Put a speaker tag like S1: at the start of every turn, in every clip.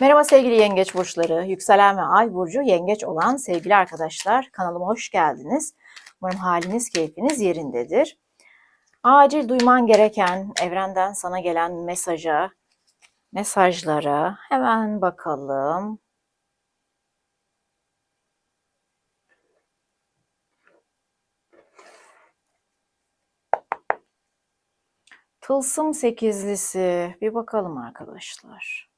S1: Merhaba sevgili yengeç burçları, yükselen ve ay burcu yengeç olan sevgili arkadaşlar kanalıma hoş geldiniz. Umarım haliniz, keyfiniz yerindedir. Acil duyman gereken evrenden sana gelen mesaja, mesajlara hemen bakalım. Tılsım sekizlisi bir bakalım arkadaşlar.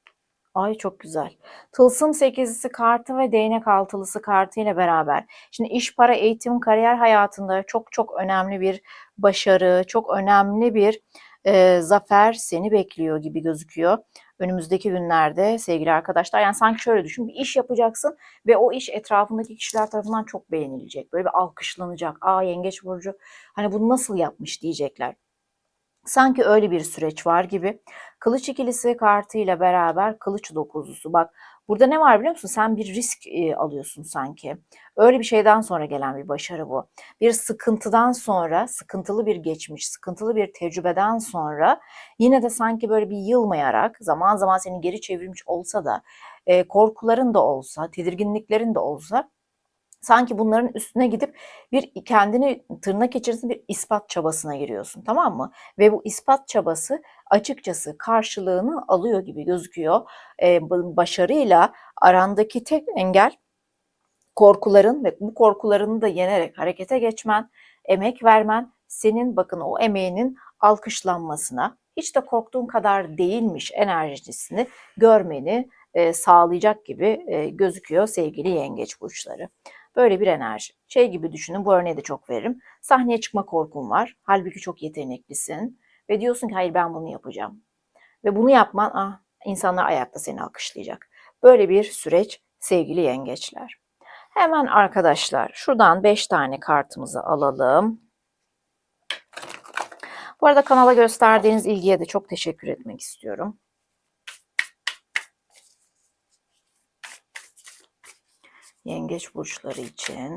S1: Ay çok güzel. Tılsım sekizlisi kartı ve değnek altılısı kartı ile beraber. Şimdi iş, para, eğitim, kariyer hayatında çok çok önemli bir başarı, çok önemli bir e, zafer seni bekliyor gibi gözüküyor. Önümüzdeki günlerde sevgili arkadaşlar yani sanki şöyle düşün bir iş yapacaksın ve o iş etrafındaki kişiler tarafından çok beğenilecek. Böyle bir alkışlanacak. Aa yengeç burcu hani bunu nasıl yapmış diyecekler. Sanki öyle bir süreç var gibi. Kılıç ikilisi kartıyla beraber kılıç dokuzlusu. Bak burada ne var biliyor musun? Sen bir risk e, alıyorsun sanki. Öyle bir şeyden sonra gelen bir başarı bu. Bir sıkıntıdan sonra, sıkıntılı bir geçmiş, sıkıntılı bir tecrübeden sonra yine de sanki böyle bir yılmayarak zaman zaman seni geri çevirmiş olsa da e, korkuların da olsa, tedirginliklerin de olsa sanki bunların üstüne gidip bir kendini tırnak içerisinde bir ispat çabasına giriyorsun tamam mı? Ve bu ispat çabası açıkçası karşılığını alıyor gibi gözüküyor. Ee, başarıyla arandaki tek engel korkuların ve bu korkularını da yenerek harekete geçmen, emek vermen, senin bakın o emeğinin alkışlanmasına, hiç de korktuğun kadar değilmiş enerjisini görmeni e, sağlayacak gibi e, gözüküyor sevgili yengeç burçları. Böyle bir enerji. Şey gibi düşünün bu örneği de çok veririm. Sahneye çıkma korkun var. Halbuki çok yeteneklisin. Ve diyorsun ki hayır ben bunu yapacağım. Ve bunu yapman ah, insanlar ayakta seni alkışlayacak. Böyle bir süreç sevgili yengeçler. Hemen arkadaşlar şuradan 5 tane kartımızı alalım. Bu arada kanala gösterdiğiniz ilgiye de çok teşekkür etmek istiyorum. Yengeç burçları için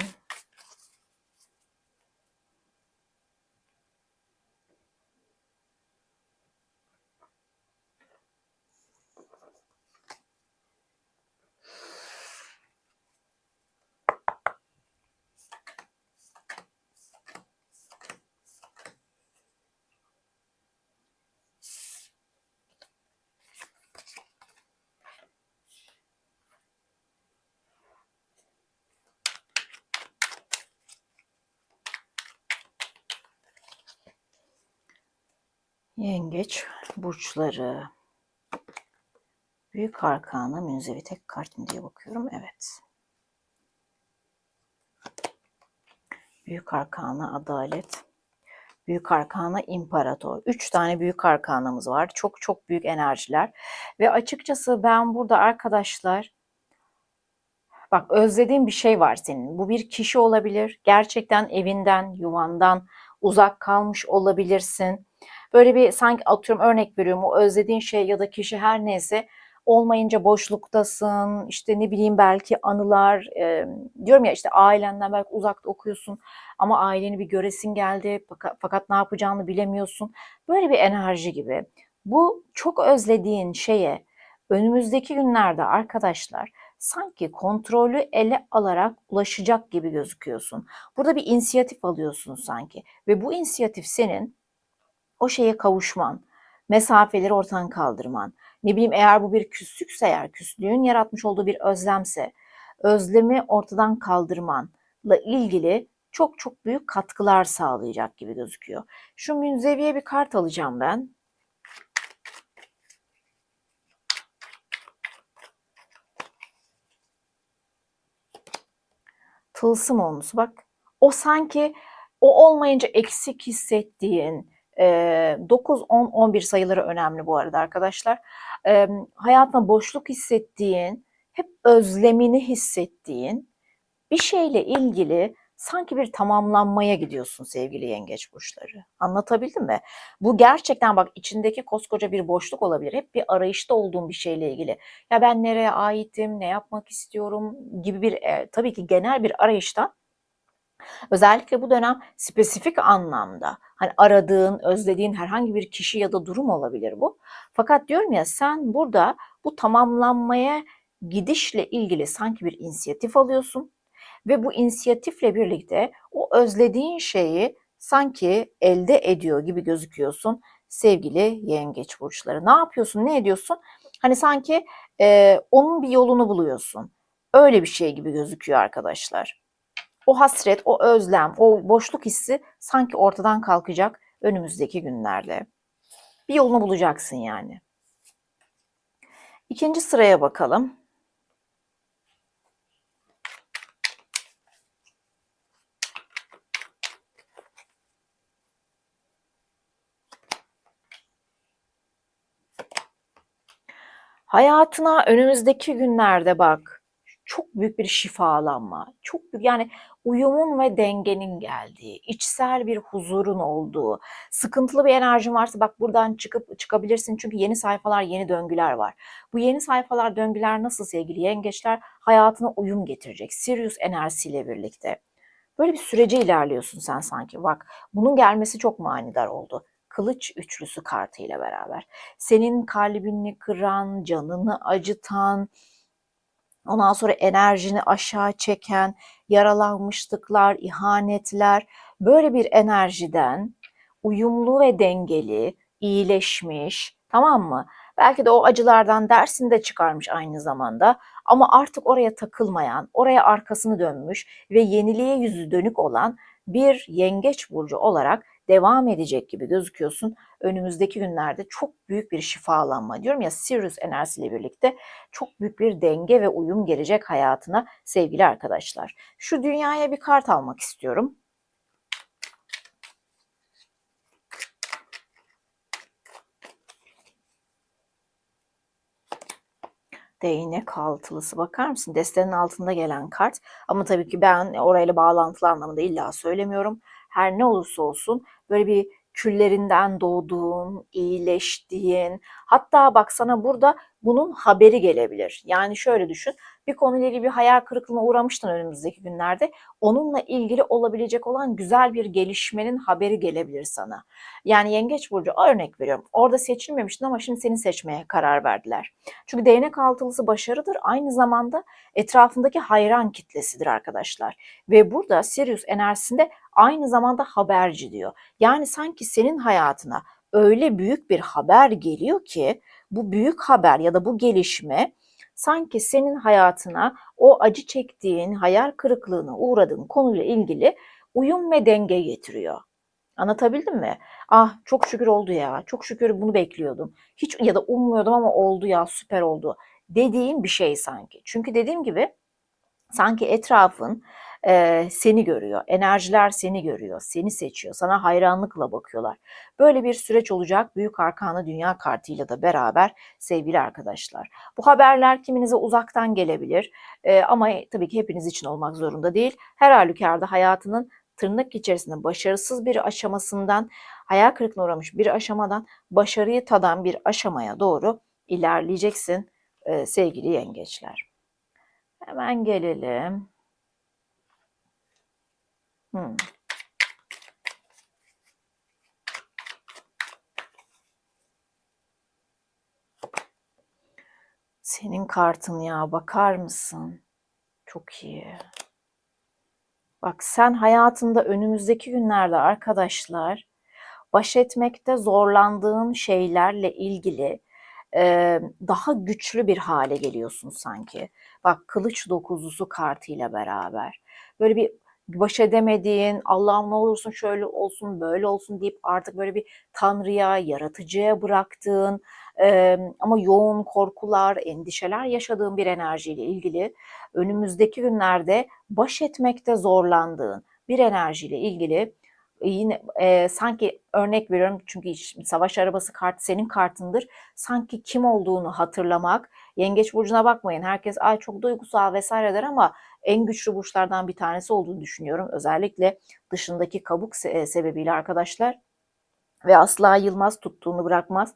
S1: Yengeç burçları. Büyük arkana münzevi tek kart mı diye bakıyorum. Evet. Büyük arkana adalet. Büyük arkana imparator. Üç tane büyük arkanamız var. Çok çok büyük enerjiler. Ve açıkçası ben burada arkadaşlar bak özlediğim bir şey var senin. Bu bir kişi olabilir. Gerçekten evinden, yuvandan uzak kalmış olabilirsin Böyle bir sanki atıyorum örnek veriyorum o özlediğin şey ya da kişi her neyse olmayınca boşluktasın işte ne bileyim belki anılar e, diyorum ya işte ailenden belki uzakta okuyorsun ama aileni bir göresin geldi fakat, fakat ne yapacağını bilemiyorsun böyle bir enerji gibi bu çok özlediğin şeye önümüzdeki günlerde arkadaşlar sanki kontrolü ele alarak ulaşacak gibi gözüküyorsun. Burada bir inisiyatif alıyorsun sanki ve bu inisiyatif senin o şeye kavuşman, mesafeleri ortadan kaldırman, ne bileyim eğer bu bir küslükse eğer küslüğün yaratmış olduğu bir özlemse, özlemi ortadan kaldırmanla ilgili çok çok büyük katkılar sağlayacak gibi gözüküyor. Şu münzeviye bir kart alacağım ben. Tılsım olmuş bak. O sanki o olmayınca eksik hissettiğin, 9, 10, 11 sayıları önemli bu arada arkadaşlar. E, hayatında boşluk hissettiğin, hep özlemini hissettiğin bir şeyle ilgili sanki bir tamamlanmaya gidiyorsun sevgili yengeç burçları. Anlatabildim mi? Bu gerçekten bak içindeki koskoca bir boşluk olabilir. Hep bir arayışta olduğun bir şeyle ilgili. Ya ben nereye aitim, ne yapmak istiyorum gibi bir e, tabii ki genel bir arayıştan Özellikle bu dönem spesifik anlamda hani aradığın, özlediğin herhangi bir kişi ya da durum olabilir bu. Fakat diyorum ya sen burada bu tamamlanmaya gidişle ilgili sanki bir inisiyatif alıyorsun ve bu inisiyatifle birlikte o özlediğin şeyi sanki elde ediyor gibi gözüküyorsun sevgili yengeç burçları. Ne yapıyorsun, ne ediyorsun? Hani sanki e, onun bir yolunu buluyorsun. Öyle bir şey gibi gözüküyor arkadaşlar. O hasret, o özlem, o boşluk hissi sanki ortadan kalkacak önümüzdeki günlerde. Bir yolunu bulacaksın yani. İkinci sıraya bakalım. Hayatına önümüzdeki günlerde bak çok büyük bir şifalanma, çok büyük yani uyumun ve dengenin geldiği, içsel bir huzurun olduğu, sıkıntılı bir enerjin varsa bak buradan çıkıp çıkabilirsin çünkü yeni sayfalar, yeni döngüler var. Bu yeni sayfalar, döngüler nasıl sevgili yengeçler? Hayatına uyum getirecek. Sirius enerjisiyle birlikte. Böyle bir sürece ilerliyorsun sen sanki. Bak bunun gelmesi çok manidar oldu kılıç üçlüsü kartıyla beraber. Senin kalbini kıran, canını acıtan, ondan sonra enerjini aşağı çeken yaralanmışlıklar, ihanetler, böyle bir enerjiden uyumlu ve dengeli, iyileşmiş, tamam mı? Belki de o acılardan dersini de çıkarmış aynı zamanda ama artık oraya takılmayan, oraya arkasını dönmüş ve yeniliğe yüzü dönük olan bir yengeç burcu olarak devam edecek gibi gözüküyorsun. Önümüzdeki günlerde çok büyük bir şifalanma diyorum ya Sirius enerjisiyle birlikte çok büyük bir denge ve uyum gelecek hayatına sevgili arkadaşlar. Şu dünyaya bir kart almak istiyorum. Değnek altılısı bakar mısın? Destenin altında gelen kart. Ama tabii ki ben orayla bağlantılı anlamında illa söylemiyorum. Her ne olursa olsun böyle bir küllerinden doğduğun, iyileştiğin, hatta baksana burada bunun haberi gelebilir. Yani şöyle düşün, bir konuyla ilgili bir hayal kırıklığına uğramıştın önümüzdeki günlerde. Onunla ilgili olabilecek olan güzel bir gelişmenin haberi gelebilir sana. Yani Yengeç Burcu örnek veriyorum. Orada seçilmemiştin ama şimdi seni seçmeye karar verdiler. Çünkü değnek altılısı başarıdır. Aynı zamanda etrafındaki hayran kitlesidir arkadaşlar. Ve burada Sirius enerjisinde aynı zamanda haberci diyor. Yani sanki senin hayatına öyle büyük bir haber geliyor ki bu büyük haber ya da bu gelişme sanki senin hayatına o acı çektiğin, hayal kırıklığına uğradığın konuyla ilgili uyum ve denge getiriyor. Anlatabildim mi? Ah çok şükür oldu ya. Çok şükür bunu bekliyordum. Hiç ya da ummuyordum ama oldu ya süper oldu. Dediğim bir şey sanki. Çünkü dediğim gibi sanki etrafın e, seni görüyor. Enerjiler seni görüyor, seni seçiyor. Sana hayranlıkla bakıyorlar. Böyle bir süreç olacak Büyük Arkanı Dünya kartıyla da beraber sevgili arkadaşlar. Bu haberler kiminize uzaktan gelebilir e, ama tabii ki hepiniz için olmak zorunda değil. Her halükarda hayatının tırnak içerisinde başarısız bir aşamasından, hayal kırıklığına uğramış bir aşamadan başarıyı tadan bir aşamaya doğru ilerleyeceksin e, sevgili yengeçler. Hemen gelelim. Hmm. Senin kartın ya bakar mısın? Çok iyi. Bak sen hayatında önümüzdeki günlerde arkadaşlar baş etmekte zorlandığın şeylerle ilgili e, daha güçlü bir hale geliyorsun sanki. Bak kılıç dokuzlusu kartıyla beraber. Böyle bir baş edemediğin, Allah'ım ne olursun şöyle olsun, böyle olsun deyip artık böyle bir tanrıya, yaratıcıya bıraktığın e, ama yoğun korkular, endişeler yaşadığın bir enerjiyle ilgili önümüzdeki günlerde baş etmekte zorlandığın bir enerjiyle ilgili yine e, sanki örnek veriyorum çünkü savaş arabası kart senin kartındır. Sanki kim olduğunu hatırlamak. Yengeç burcuna bakmayın. Herkes ay çok duygusal vesaire der ama en güçlü burçlardan bir tanesi olduğunu düşünüyorum. Özellikle dışındaki kabuk se- sebebiyle arkadaşlar. Ve asla yılmaz tuttuğunu bırakmaz.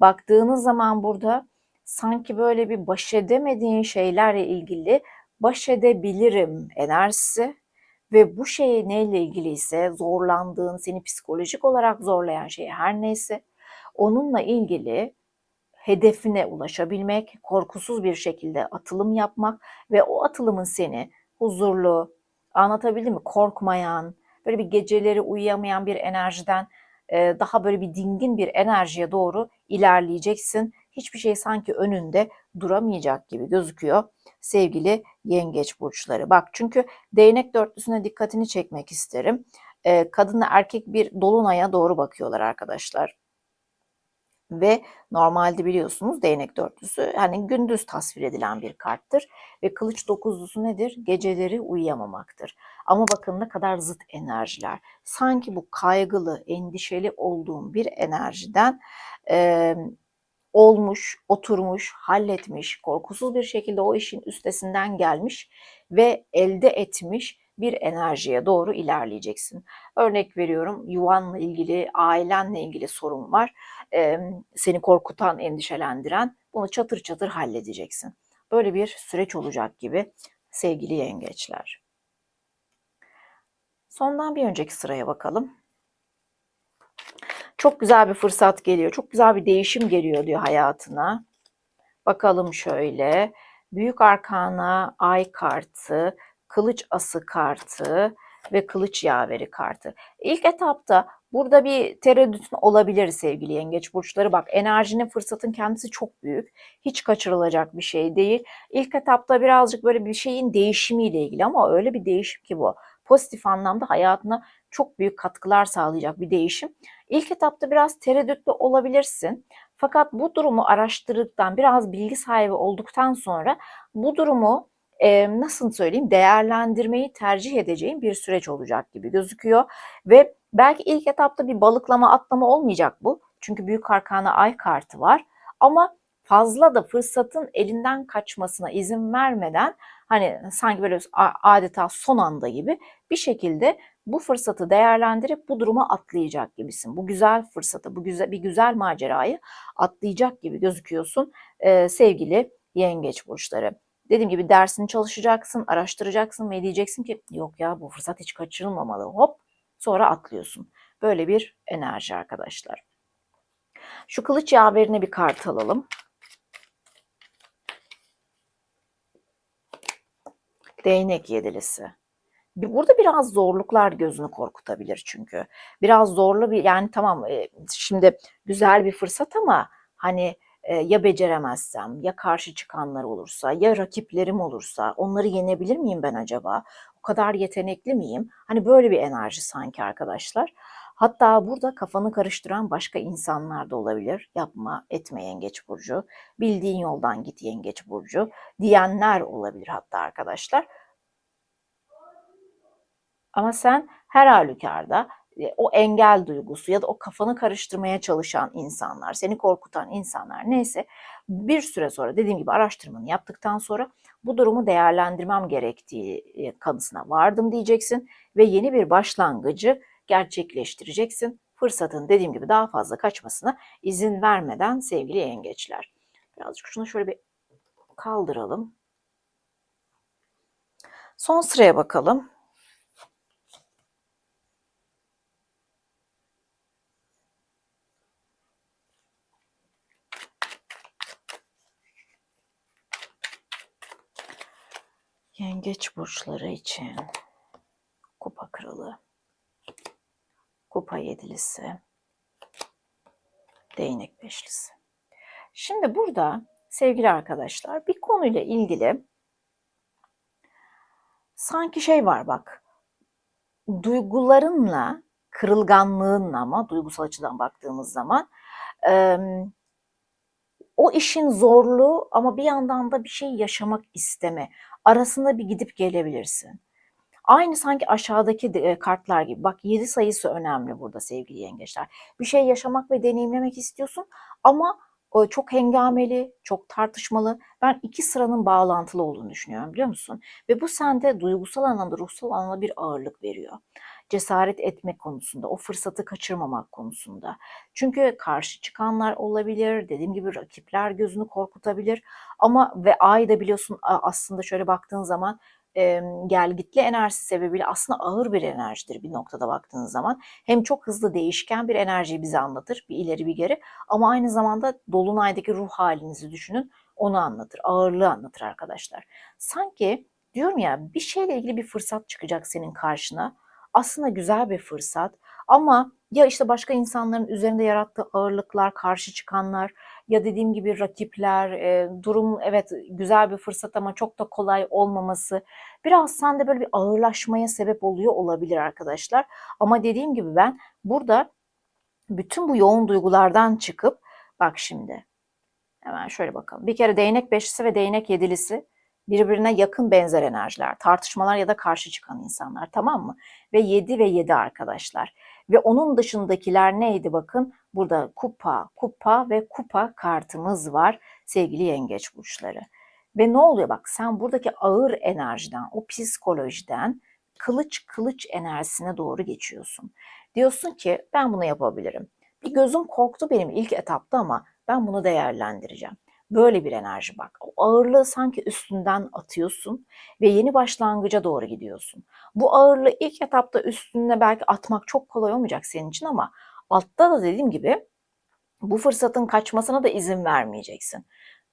S1: Baktığınız zaman burada sanki böyle bir baş edemediğin şeylerle ilgili baş edebilirim enerjisi ve bu şey neyle ilgili ise zorlandığın, seni psikolojik olarak zorlayan şey her neyse onunla ilgili hedefine ulaşabilmek, korkusuz bir şekilde atılım yapmak ve o atılımın seni huzurlu, anlatabildim mi? Korkmayan, böyle bir geceleri uyuyamayan bir enerjiden daha böyle bir dingin bir enerjiye doğru ilerleyeceksin. Hiçbir şey sanki önünde duramayacak gibi gözüküyor sevgili yengeç burçları. Bak çünkü değnek dörtlüsüne dikkatini çekmek isterim. Kadınla erkek bir dolunaya doğru bakıyorlar arkadaşlar ve normalde biliyorsunuz değnek dörtlüsü hani gündüz tasvir edilen bir karttır ve kılıç dokuzlusu nedir? Geceleri uyuyamamaktır. Ama bakın ne kadar zıt enerjiler. Sanki bu kaygılı, endişeli olduğum bir enerjiden e, olmuş, oturmuş, halletmiş, korkusuz bir şekilde o işin üstesinden gelmiş ve elde etmiş bir enerjiye doğru ilerleyeceksin. Örnek veriyorum yuvanla ilgili, ailenle ilgili sorun var. Ee, seni korkutan, endişelendiren bunu çatır çatır halledeceksin. Böyle bir süreç olacak gibi sevgili yengeçler. Sondan bir önceki sıraya bakalım. Çok güzel bir fırsat geliyor. Çok güzel bir değişim geliyor diyor hayatına. Bakalım şöyle. Büyük arkana ay kartı, kılıç ası kartı ve kılıç yaveri kartı. İlk etapta burada bir tereddütün olabilir sevgili yengeç burçları. Bak enerjinin fırsatın kendisi çok büyük. Hiç kaçırılacak bir şey değil. İlk etapta birazcık böyle bir şeyin değişimiyle ilgili ama öyle bir değişim ki bu. Pozitif anlamda hayatına çok büyük katkılar sağlayacak bir değişim. İlk etapta biraz tereddütlü olabilirsin. Fakat bu durumu araştırdıktan, biraz bilgi sahibi olduktan sonra bu durumu e, nasıl söyleyeyim değerlendirmeyi tercih edeceğin bir süreç olacak gibi gözüküyor. Ve belki ilk etapta bir balıklama atlama olmayacak bu. Çünkü büyük arkana ay kartı var. Ama fazla da fırsatın elinden kaçmasına izin vermeden hani sanki böyle adeta son anda gibi bir şekilde bu fırsatı değerlendirip bu duruma atlayacak gibisin. Bu güzel fırsatı, bu güzel bir güzel macerayı atlayacak gibi gözüküyorsun ee, sevgili yengeç burçları. Dediğim gibi dersini çalışacaksın, araştıracaksın ve diyeceksin ki yok ya bu fırsat hiç kaçırılmamalı. Hop sonra atlıyorsun. Böyle bir enerji arkadaşlar. Şu kılıç yaverine bir kart alalım. Değnek yedilisi. Burada biraz zorluklar gözünü korkutabilir çünkü. Biraz zorlu bir yani tamam şimdi güzel bir fırsat ama hani ya beceremezsem, ya karşı çıkanlar olursa, ya rakiplerim olursa onları yenebilir miyim ben acaba? O kadar yetenekli miyim? Hani böyle bir enerji sanki arkadaşlar. Hatta burada kafanı karıştıran başka insanlar da olabilir. Yapma, etme yengeç burcu. Bildiğin yoldan git yengeç burcu diyenler olabilir hatta arkadaşlar. Ama sen her halükarda o engel duygusu ya da o kafanı karıştırmaya çalışan insanlar, seni korkutan insanlar neyse bir süre sonra dediğim gibi araştırmanı yaptıktan sonra bu durumu değerlendirmem gerektiği e, kanısına vardım diyeceksin ve yeni bir başlangıcı gerçekleştireceksin. Fırsatın dediğim gibi daha fazla kaçmasına izin vermeden sevgili yengeçler. Birazcık şunu şöyle bir kaldıralım. Son sıraya bakalım. Yengeç burçları için kupa kralı, kupa yedilisi, değnek beşlisi. Şimdi burada sevgili arkadaşlar bir konuyla ilgili sanki şey var bak. Duygularınla, kırılganlığınla ama duygusal açıdan baktığımız zaman o işin zorluğu ama bir yandan da bir şey yaşamak isteme arasında bir gidip gelebilirsin. Aynı sanki aşağıdaki e, kartlar gibi. Bak 7 sayısı önemli burada sevgili yengeçler. Bir şey yaşamak ve deneyimlemek istiyorsun ama çok hengameli, çok tartışmalı. Ben iki sıranın bağlantılı olduğunu düşünüyorum biliyor musun? Ve bu sende duygusal anlamda, ruhsal anlamda bir ağırlık veriyor cesaret etmek konusunda, o fırsatı kaçırmamak konusunda. Çünkü karşı çıkanlar olabilir, dediğim gibi rakipler gözünü korkutabilir. Ama ve ay da biliyorsun aslında şöyle baktığın zaman e, gelgitli enerjisi sebebiyle aslında ağır bir enerjidir bir noktada baktığınız zaman. Hem çok hızlı değişken bir enerjiyi bize anlatır, bir ileri bir geri ama aynı zamanda dolunaydaki ruh halinizi düşünün, onu anlatır, ağırlığı anlatır arkadaşlar. Sanki diyorum ya bir şeyle ilgili bir fırsat çıkacak senin karşına. Aslında güzel bir fırsat ama ya işte başka insanların üzerinde yarattığı ağırlıklar, karşı çıkanlar ya dediğim gibi rakipler, e, durum evet güzel bir fırsat ama çok da kolay olmaması biraz sende böyle bir ağırlaşmaya sebep oluyor olabilir arkadaşlar. Ama dediğim gibi ben burada bütün bu yoğun duygulardan çıkıp bak şimdi hemen şöyle bakalım. Bir kere değnek beşlisi ve değnek yedilisi birbirine yakın benzer enerjiler, tartışmalar ya da karşı çıkan insanlar tamam mı? Ve 7 ve 7 arkadaşlar. Ve onun dışındakiler neydi bakın? Burada kupa, kupa ve kupa kartımız var sevgili yengeç burçları. Ve ne oluyor bak sen buradaki ağır enerjiden, o psikolojiden kılıç kılıç enerjisine doğru geçiyorsun. Diyorsun ki ben bunu yapabilirim. Bir gözüm korktu benim ilk etapta ama ben bunu değerlendireceğim. Böyle bir enerji bak. O ağırlığı sanki üstünden atıyorsun ve yeni başlangıca doğru gidiyorsun. Bu ağırlığı ilk etapta üstüne belki atmak çok kolay olmayacak senin için ama altta da dediğim gibi bu fırsatın kaçmasına da izin vermeyeceksin.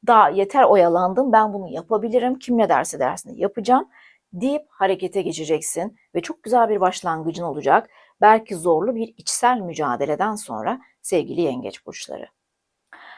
S1: Daha yeter oyalandım ben bunu yapabilirim kim ne derse dersin yapacağım deyip harekete geçeceksin ve çok güzel bir başlangıcın olacak. Belki zorlu bir içsel mücadeleden sonra sevgili yengeç burçları.